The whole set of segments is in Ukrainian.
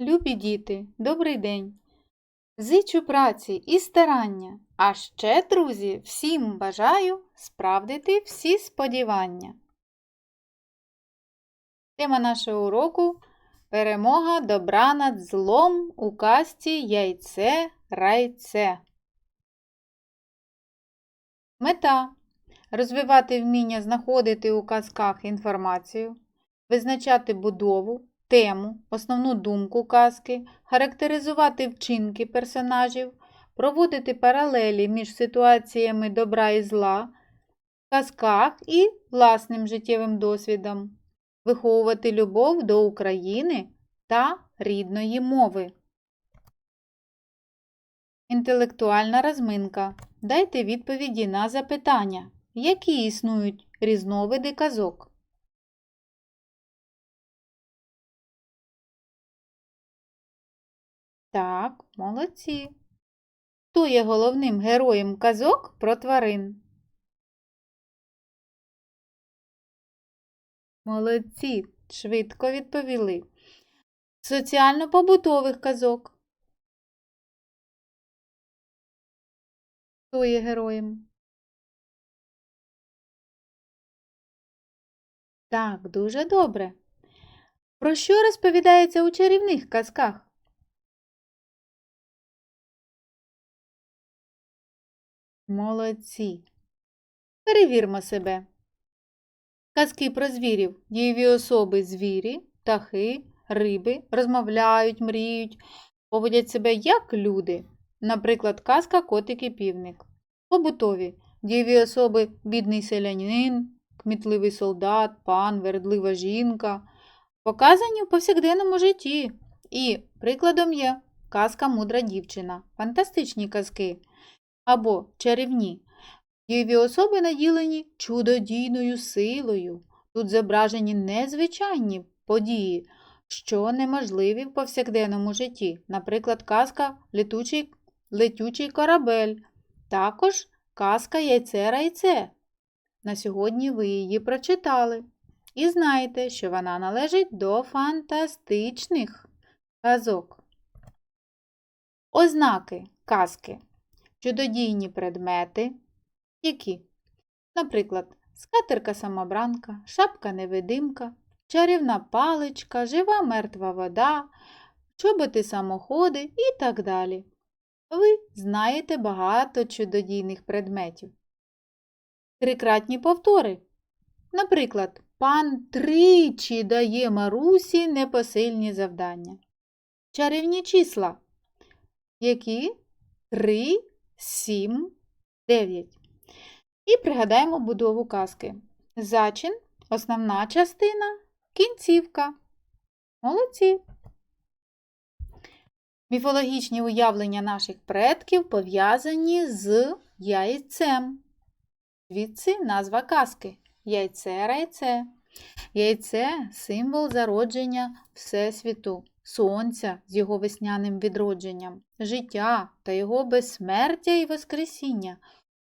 Любі діти, добрий день! Зичу праці і старання, а ще, друзі, всім бажаю справдити всі сподівання. Тема нашого уроку Перемога добра над злом у казці Яйце Райце. Мета розвивати вміння знаходити у казках інформацію, визначати будову, тему, основну думку казки, характеризувати вчинки персонажів, проводити паралелі між ситуаціями добра і зла, казках і власним життєвим досвідом, виховувати любов до України та рідної мови. Інтелектуальна розминка. Дайте відповіді на запитання, які існують різновиди казок. Так, молодці. Хто є головним героєм казок про тварин? Молодці, швидко відповіли. Соціально-побутових казок. Хто є героєм? Так, дуже добре. Про що розповідається у чарівних казках? Молодці. Перевірмо себе. Казки про звірів. Дієві особи звірі, птахи, риби розмовляють, мріють, поводять себе як люди. Наприклад, казка Котик і півник. Побутові. Дієві особи бідний селянин, кмітливий солдат, пан, вередлива жінка. Показані в повсякденному житті. І прикладом є казка Мудра дівчина. Фантастичні казки або чарівні. Дієві особи наділені чудодійною силою. Тут зображені незвичайні події, що неможливі в повсякденному житті. Наприклад, казка «Летучий, летючий корабель, також казка Яйце райце. На сьогодні ви її прочитали. І знаєте, що вона належить до фантастичних казок. Ознаки казки чудодійні предмети, які, наприклад, скатерка самобранка, шапка невидимка, чарівна паличка, жива мертва вода, чоботи самоходи і так далі. Ви знаєте багато чудодійних предметів. Трикратні повтори. Наприклад, пан тричі дає Марусі непосильні завдання. Чарівні числа. Які? Три 7, 9. І пригадаємо будову казки. Зачин, основна частина, кінцівка. Молодці. Міфологічні уявлення наших предків пов'язані з яйцем. Звідси назва казки. Яйце райце. Яйце символ зародження Всесвіту сонця з його весняним відродженням, життя та його безсмертя і воскресіння.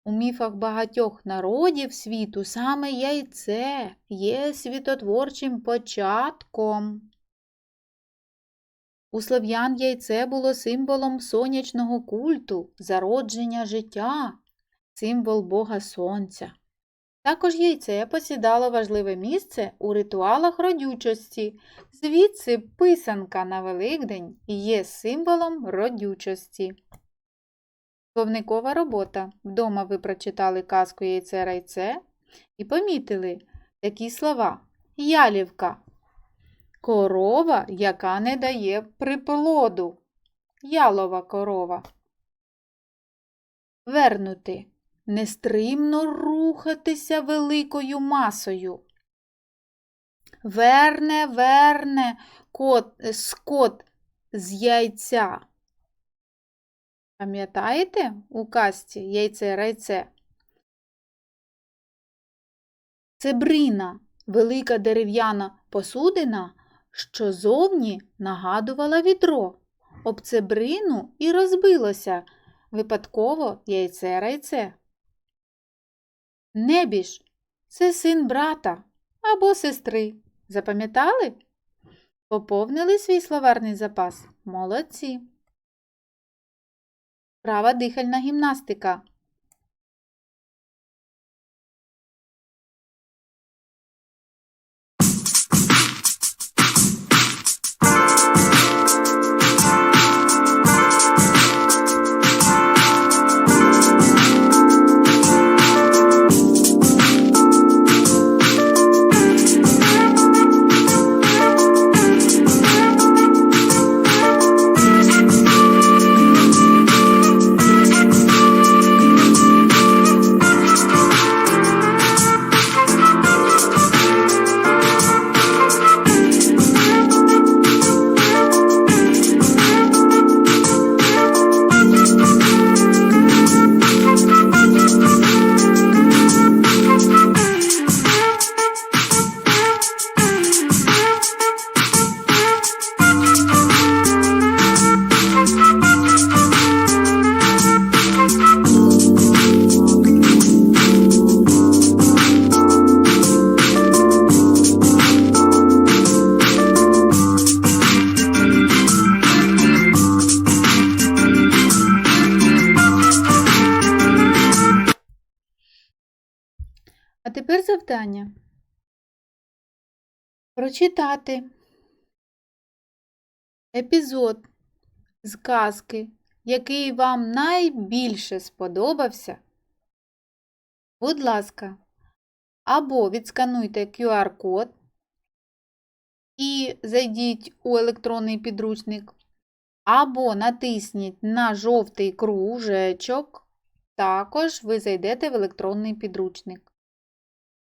У міфах багатьох народів світу саме яйце є світотворчим початком. У слов'ян яйце було символом сонячного культу, зародження життя, символ Бога Сонця. Також яйце посідало важливе місце у ритуалах родючості, звідси писанка на Великдень є символом родючості. Словникова робота. Вдома ви прочитали казку яйце райце і помітили такі слова ялівка. Корова, яка не дає приплоду. Ялова корова. Вернути нестримно рухатися великою масою. Верне, верне кот, скот з яйця. Пам'ятаєте у казці яйце райце? Цебрина велика дерев'яна посудина, що зовні нагадувала відро. Об цебрину і розбилося випадково яйце райце. Небіж це син брата або сестри. Запам'ятали? Поповнили свій словарний запас? Молодці. Права дихальна гімнастика. Прочитати епізод з казки, який вам найбільше сподобався. Будь ласка, або відскануйте QR-код і зайдіть у електронний підручник, або натисніть на жовтий кружечок, також ви зайдете в електронний підручник.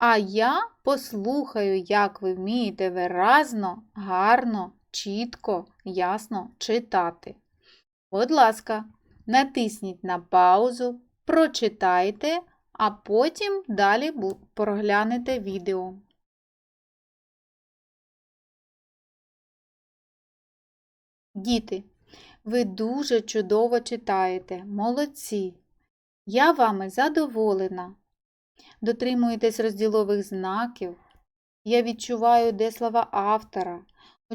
А я послухаю, як ви вмієте виразно, гарно, чітко, ясно читати. Будь ласка, натисніть на паузу, прочитайте, а потім далі проглянете відео. Діти, ви дуже чудово читаєте, молодці. Я вами задоволена. Дотримуєтесь розділових знаків. Я відчуваю, де слова автора,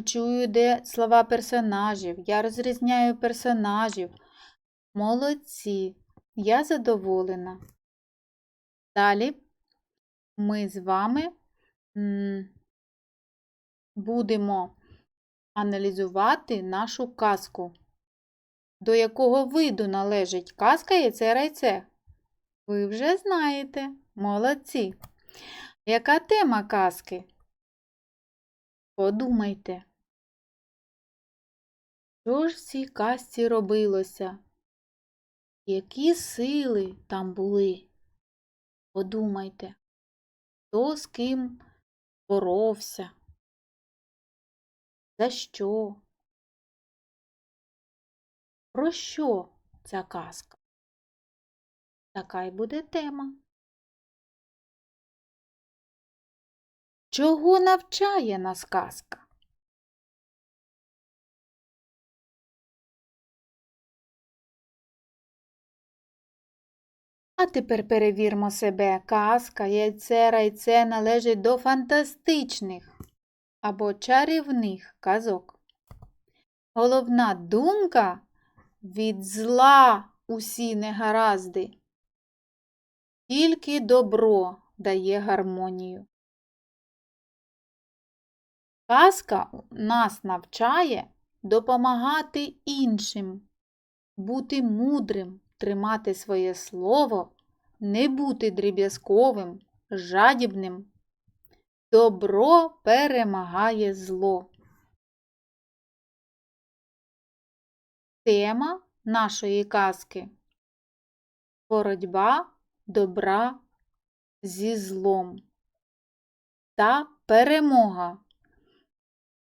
чую, де слова персонажів. Я розрізняю персонажів. Молодці, я задоволена. Далі ми з вами будемо аналізувати нашу казку. До якого виду належить казка яйце райце? Ви вже знаєте. Молодці. Яка тема казки? Подумайте. Що ж в цій казці робилося? Які сили там були? Подумайте, хто з ким боровся? За що? Про що ця казка? Така й буде тема. Чого навчає нас казка? А тепер перевірмо себе. Казка, яйце, райце належить до фантастичних або чарівних казок. Головна думка від зла усі негаразди. Тільки добро дає гармонію. Казка нас навчає допомагати іншим, бути мудрим, тримати своє слово, не бути дріб'язковим, жадібним. Добро перемагає зло. Тема нашої казки Боротьба добра зі злом та перемога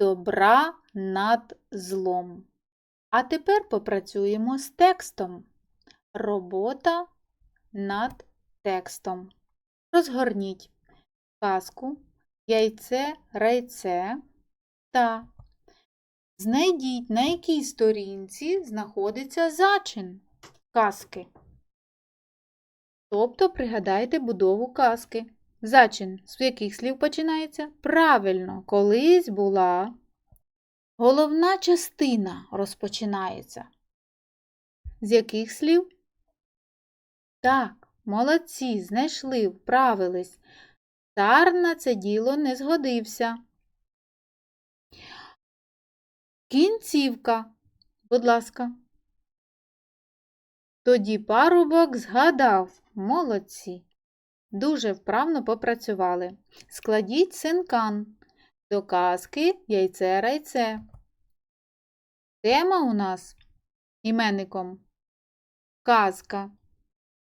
добра над злом. А тепер попрацюємо з текстом. Робота над текстом. Розгорніть казку, яйце, райце та знайдіть, на якій сторінці знаходиться зачин казки. Тобто пригадайте будову казки. Зачин з яких слів починається? Правильно, колись була Головна частина розпочинається. З яких слів? Так, молодці, знайшли, вправились. Цар на це діло не згодився. Кінцівка, будь ласка. Тоді парубок згадав. Молодці. Дуже вправно попрацювали. Складіть синкан. До казки яйце райце. Тема у нас іменником казка.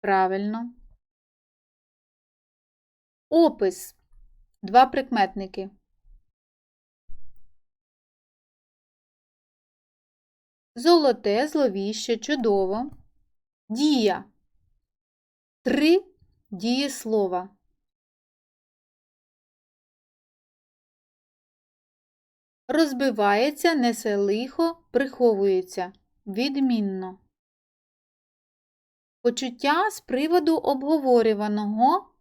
Правильно. Опис. Два прикметники. Золоте, зловіще, чудово. Дія. Три дієслова. Розбивається, несе лихо, приховується. Відмінно. Почуття з приводу обговорюваного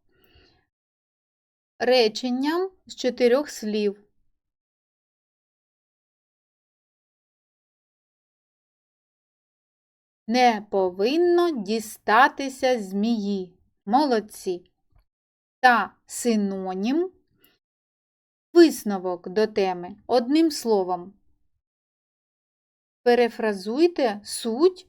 реченням з чотирьох слів. Не повинно дістатися змії. Молодці. Та синонім висновок до теми одним словом. Перефразуйте суть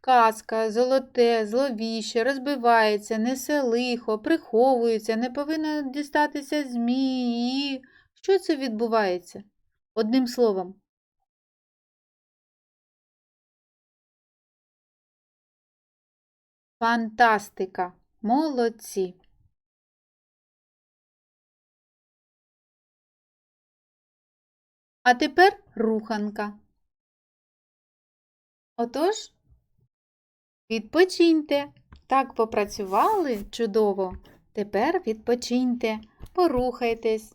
казка, золоте, зловіще, розбивається, несе лихо, приховується, не повинно дістатися змії. Що це відбувається? Одним словом. Фантастика! Молодці! А тепер руханка. Отож, відпочиньте. Так попрацювали чудово. Тепер відпочиньте, порухайтесь.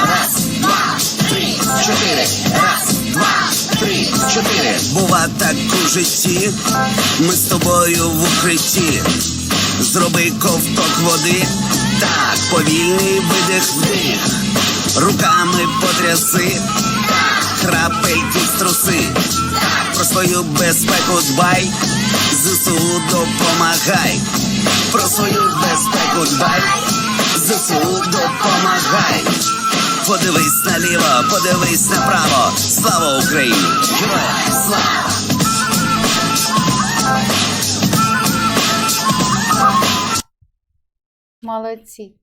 Раз, два, три, чотири. Раз, два, три, чотири. Бува так у житті. Ми з тобою в укритті. Зроби ковток води. Так, повільний видих вдих. Руками потряси. Крапельки струси. Про свою безпеку дбай. ЗСУ допомагай. Про свою безпеку дбай. ЗСУ допомагай. Подивись наліво, подивись направо. Слава Україні! Слава! Молодці.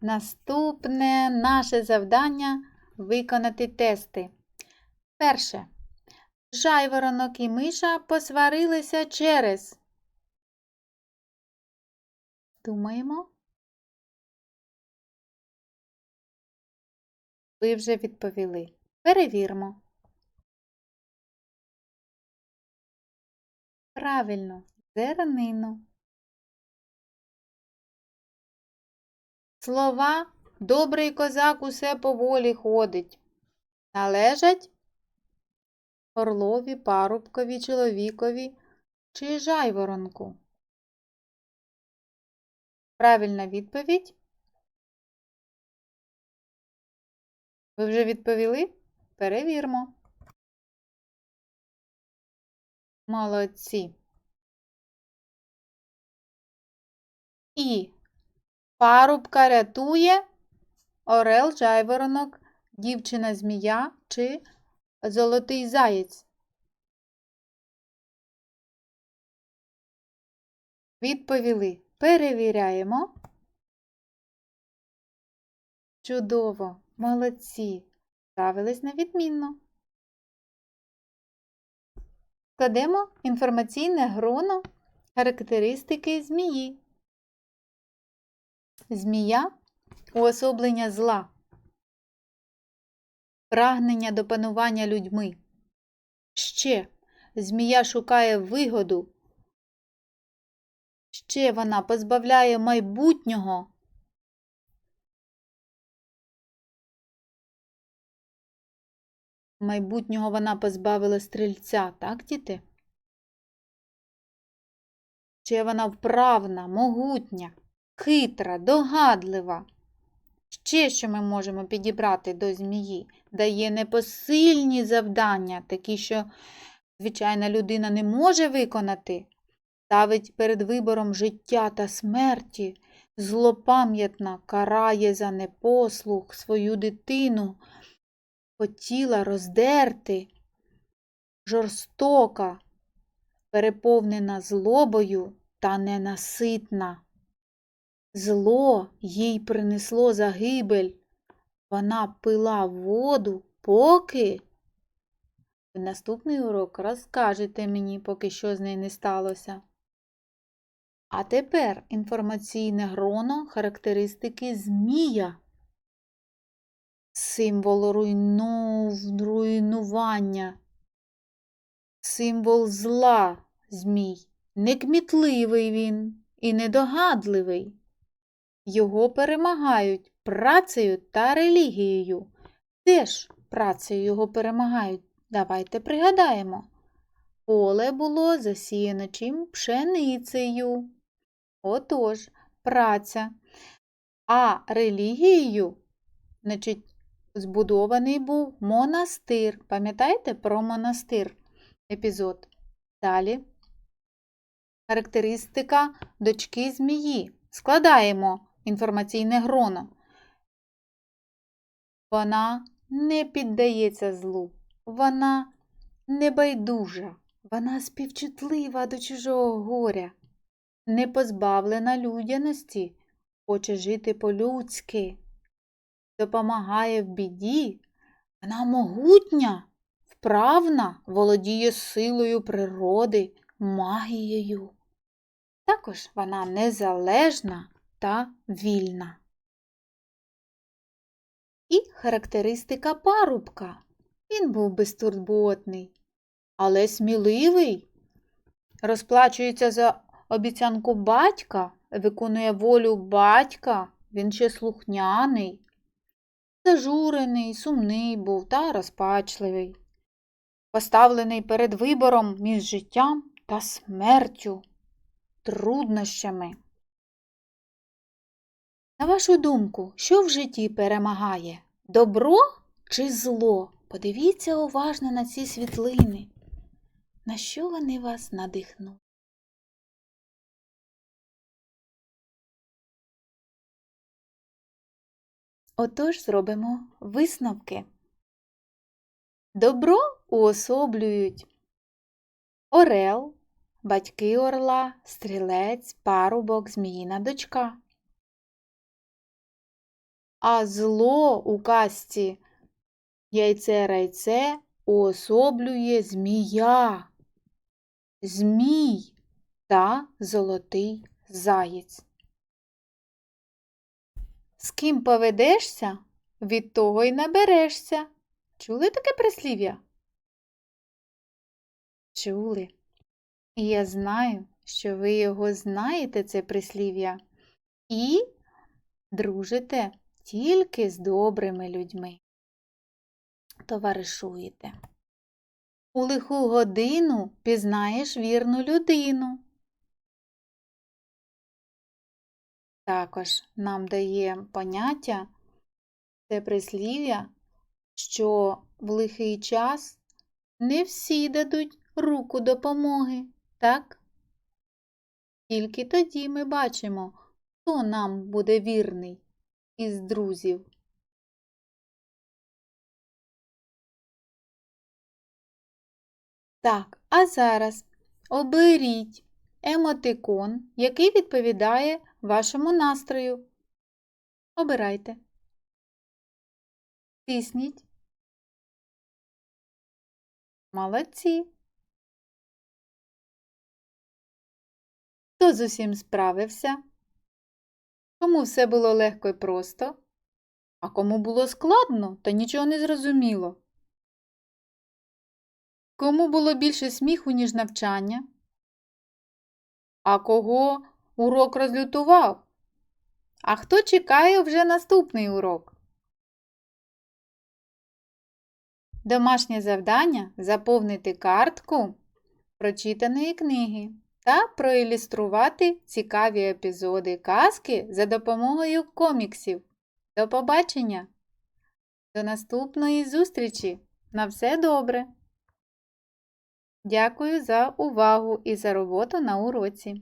Наступне наше завдання виконати тести. Перше. Жайворонок і миша посварилися через. Думаємо. Ви вже відповіли. Перевіримо. Правильно, зернину. Слова добрий козак усе поволі ходить. Належать орлові, парубкові, чоловікові чи жайворонку. Правильна відповідь. Ви вже відповіли? Перевірмо. Молодці. І парубка рятує орел, жайворонок, дівчина змія чи золотий заєць. Відповіли. Перевіряємо. Чудово, молодці. Справились на відмінно. Складемо інформаційне гроно характеристики змії. Змія уособлення зла, прагнення до панування людьми. Ще змія шукає вигоду. Ще вона позбавляє майбутнього. Майбутнього вона позбавила стрільця, так, діти? Ще вона вправна, могутня, хитра, догадлива. Ще що ми можемо підібрати до змії? Дає непосильні завдання, такі, що звичайна людина не може виконати. Ставить перед вибором життя та смерті, злопам'ятна карає за непослух свою дитину, хотіла роздерти, жорстока, переповнена злобою та ненаситна. Зло їй принесло загибель. Вона пила воду, поки. В наступний урок розкажете мені, поки що з нею не сталося. А тепер інформаційне гроно характеристики змія. Символ руйну... руйнування, символ зла змій. Некмітливий він і недогадливий. Його перемагають працею та релігією. Де ж працею його перемагають? Давайте пригадаємо. Поле було засіяно чим пшеницею. Отож, праця. А релігією, значить, збудований був монастир. Пам'ятаєте про монастир епізод? Далі. Характеристика дочки змії. Складаємо інформаційне гроно. Вона не піддається злу. Вона небайдужа. Вона співчутлива до чужого горя. Не позбавлена людяності, хоче жити по-людськи. Допомагає в біді. Вона могутня, вправна, володіє силою природи, магією. Також вона незалежна та вільна. І характеристика парубка. Він був безтурботний, але сміливий. Розплачується за обіцянку батька, виконує волю батька, він ще слухняний, зажурений, сумний був та розпачливий, поставлений перед вибором між життям та смертю труднощами. На вашу думку, що в житті перемагає? Добро чи зло? Подивіться уважно на ці світлини. На що вони вас надихнуть? Отож зробимо висновки. Добро уособлюють орел, батьки орла, стрілець, парубок, зміїна дочка. А зло у казці яйце райце уособлює змія, змій та золотий заєць. З ким поведешся, від того й наберешся. Чули таке прислів'я? Чули. І я знаю, що ви його знаєте, це прислів'я, і дружите тільки з добрими людьми. Товаришуєте. У лиху годину пізнаєш вірну людину. Також нам дає поняття це прислів'я, що в лихий час не всі дадуть руку допомоги, так? Тільки тоді ми бачимо, хто нам буде вірний із друзів. Так, а зараз оберіть емотикон, який відповідає вашому настрою. Обирайте. Тисніть. Молодці. Хто з усім справився? Кому все було легко і просто, а кому було складно та нічого не зрозуміло? Кому було більше сміху, ніж навчання? А кого урок розлютував? А хто чекає вже наступний урок? Домашнє завдання заповнити картку прочитаної книги та проілюструвати цікаві епізоди казки за допомогою коміксів. До побачення! До наступної зустрічі! На все добре! Дякую за увагу і за роботу на уроці!